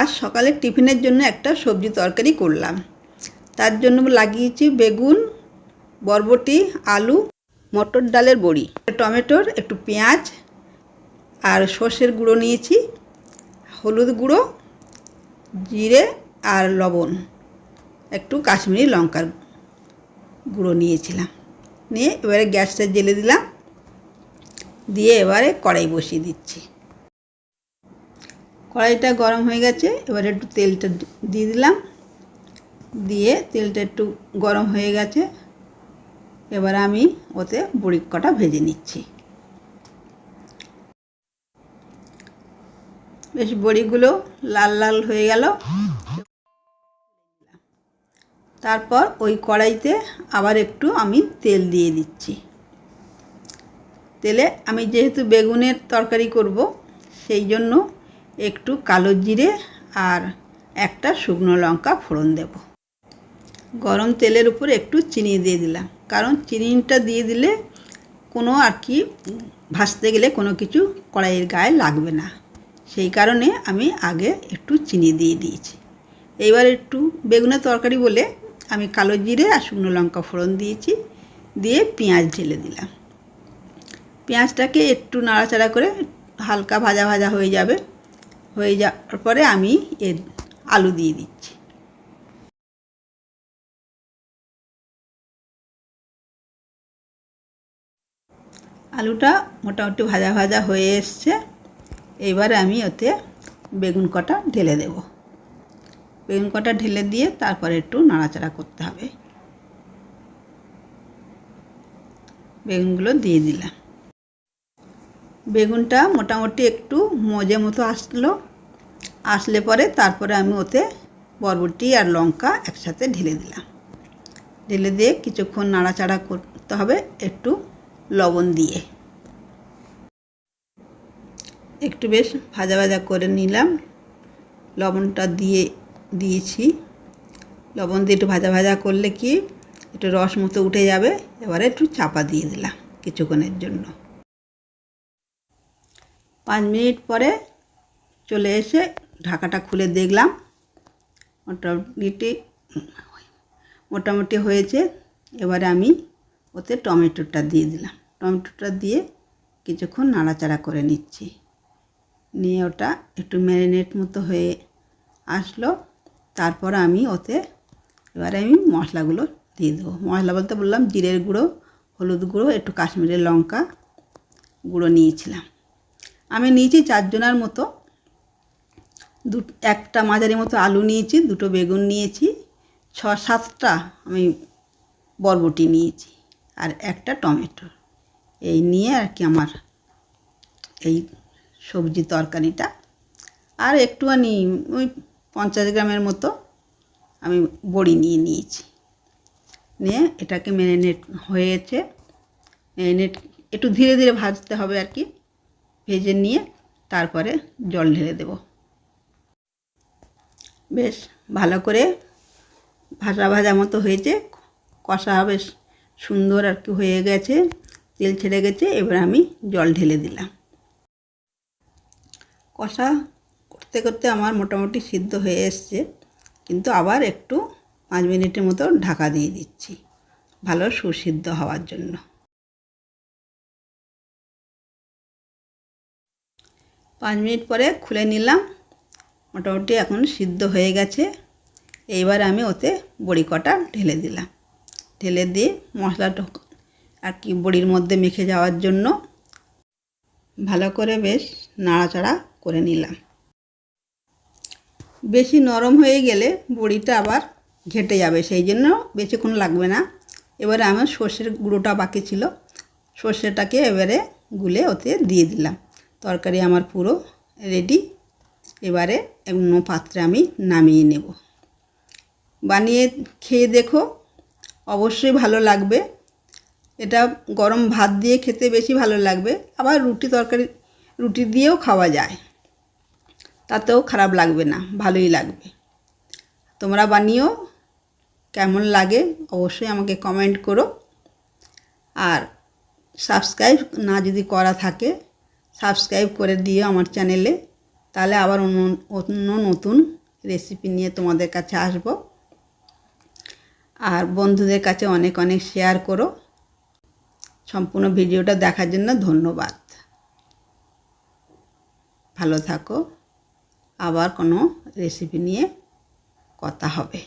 আজ সকালে টিফিনের জন্য একটা সবজি তরকারি করলাম। তার জন্য লাগিয়েছি বেগুন, বরবটি, আলু, মটর ডালের বড়ি, টমেটোর একটু পেঁয়াজ আর সর্ষের গুঁড়ো নিয়েছি, হলুদ গুঁড়ো, জিরে আর লবণ, একটু কাশ্মীরি লঙ্কার গুঁড়ো নিয়েছিলাম। নিয়ে এবারে গ্যাসটা জেলে দিলাম, দিয়ে এবারে কড়াই বসিয়ে দিচ্ছি। কড়াইটা গরম হয়ে গেছে, এবারে একটু তেলটা দিয়ে দিলাম। দিয়ে তেলটা একটু গরম হয়ে গেছে, এবার আমি ওতে বড়ি কটা ভেজে নিচ্ছি। বেশ বড়িগুলো লাল লাল হয়ে গেল। তারপর ওই কড়াইতে আবার একটু আমি তেল দিয়ে দিচ্ছি। তেলে আমি যেহেতু বেগুনের তরকারি করব, সেই জন্য একটু কালো জিরে আর একটা শুকনো লঙ্কা ফোড়ন দেব। গরম তেলের উপর একটু চিনি দিয়ে দিলাম। কারণ চিনিটা দিয়ে দিলে কোনো আর কি ভাজতে গেলে কোনো কিছু কড়াইয়ের গায়ে লাগবে না। সেই কারণে আমি আগে একটু চিনি দিয়ে দিয়েছি। এইবার একটু বেগুনের তরকারি বলে আমি কালো জিরে আর শুকনো লঙ্কা ফোড়ন দিয়েছি, দিয়ে পেঁয়াজ ঢেলে দিলাম। পেঁয়াজটাকে একটু নাড়াচাড়া করে হালকা ভাজা ভাজা হয়ে যাবে। হয়ে যাওয়ার পরে আমি এর আলু দিয়ে দিচ্ছি। আলুটা মোটামুটি ভাজা ভাজা হয়ে এসছে। এবারে আমি ওতে বেগুন কটা ঢেলে দেব। বেগুন কটা ঢেলে দিয়ে তারপরে একটু নাড়াচাড়া করতে হবে। বেগুনগুলো দিয়ে দিলাম। বেগুনটা মোটামুটি একটু মজে মতো আসলো। আসলে পরে তারপরে আমি ওতে বরবটি আর লঙ্কা একসাথে ঢেলে দিলাম। ঢেলে দিয়ে কিছুক্ষণ নাড়াচাড়া করতে হবে একটু লবণ দিয়ে। একটু বেশ ভাজা ভাজা করে নিলাম। লবণটা দিয়ে দিয়েছি। লবণ দিয়ে একটু ভাজা ভাজা করলে কি একটু রস মতো উঠে যাবে। এবারে একটু চাপা দিয়ে দিলাম কিছুক্ষণের জন্য। পাঁচ মিনিট পরে চলে এসে ঢাকাটা খুলে দেখলাম। মোটামুটি মোটামুটি হয়েছে। এবারে আমি ওতে টমেটোটা দিয়ে দিলাম। টমেটোটা দিয়ে কিছুক্ষণ নাড়াচাড়া করে নিচ্ছি। নিয়ে ওটা একটু ম্যারিনেট মতো হয়ে আসলো। তারপর আমি ওতে, এবারে আমি মশলাগুলো দিয়ে দেবো। মশলা বলতে বললাম, জিরের গুঁড়ো, হলুদ গুঁড়ো, একটু কাশ্মীরের লঙ্কা গুঁড়ো নিয়েছিলাম। আমি নিয়েছি চারজনের মতো। দু, একটা মাঝারি মতো আলু নিয়েছি, দুটো বেগুন নিয়েছি, ছ, সাতটা আমি বরবটি নিয়েছি, আর একটা টমেটো। এই নিয়ে আর কি আমার এই সবজি তরকারিটা। আর একটুখানি ওই পঞ্চাশ গ্রামের মতো আমি বড়ি নিয়ে নিয়েছি। নিয়ে এটাকে ম্যারিনেট হয়েছে। ম্যারিনেট, একটু ধীরে ধীরে ভাজতে হবে আর কি। ভেজে নিয়ে তারপরে জল ঢেলে দেব। বেশ, ভালো করে ভাজা ভাজা মতো হয়েছে। কষা বেশ সুন্দর আর কি হয়ে গেছে, তেল ছেড়ে গেছে, এবার আমি জল ঢেলে দিলাম। কষা করতে করতে আমার মোটামুটি সিদ্ধ হয়ে এসছে, কিন্তু আবার একটু পাঁচ মিনিটের মতো ঢাকা দিয়ে দিচ্ছি, ভালো সুসিদ্ধ হওয়ার জন্য। পাঁচ মিনিট পরে খুলে নিলাম। মোটামুটি এখন সিদ্ধ হয়ে গেছে। এইবার আমি ওতে বড়ি কটা ঢেলে দিলাম। ঢেলে দিয়ে মশলাটা আর কি বড়ির মধ্যে মেখে যাওয়ার জন্য ভালো করে বেশ নাড়াচাড়া করে নিলাম। বেশি নরম হয়ে গেলে বড়িটা আবার ঘেটে যাবে, সেই জন্য বেশিক্ষণ লাগবে না। এবারে আমার সর্ষের গুঁড়োটা বাকি ছিল। সর্ষেটাকে এবারে গুলে ওতে দিয়ে দিলাম। তরকারি আমার পুরো রেডি এবারে অন্য পাত্রে আমি নামিয়ে নেব। বানিয়ে খেয়ে দেখো, অবশ্যই ভালো লাগবে। এটা গরম ভাত দিয়ে খেতে বেশি ভালো লাগবে, আবার রুটি তরকারি, রুটি দিয়েও খাওয়া যায়। তাতেও খারাপ লাগবে না, ভালোই লাগবে। তোমরা বানিও, কেমন লাগে অবশ্যই আমাকে কমেন্ট করো। আর সাবস্ক্রাইব না যদি করা থাকে সাবস্ক্রাইব করে দিও আমার চ্যানেলে। তাহলে আবার অন্য নতুন রেসিপি নিয়ে তোমাদের কাছে আসব। আর বন্ধুদের কাছে অনেক অনেক শেয়ার করো। সম্পূর্ণ ভিডিওটা দেখার জন্য ধন্যবাদ। ভালো থাকো। আবার কোনো রেসিপি নিয়ে কথা হবে।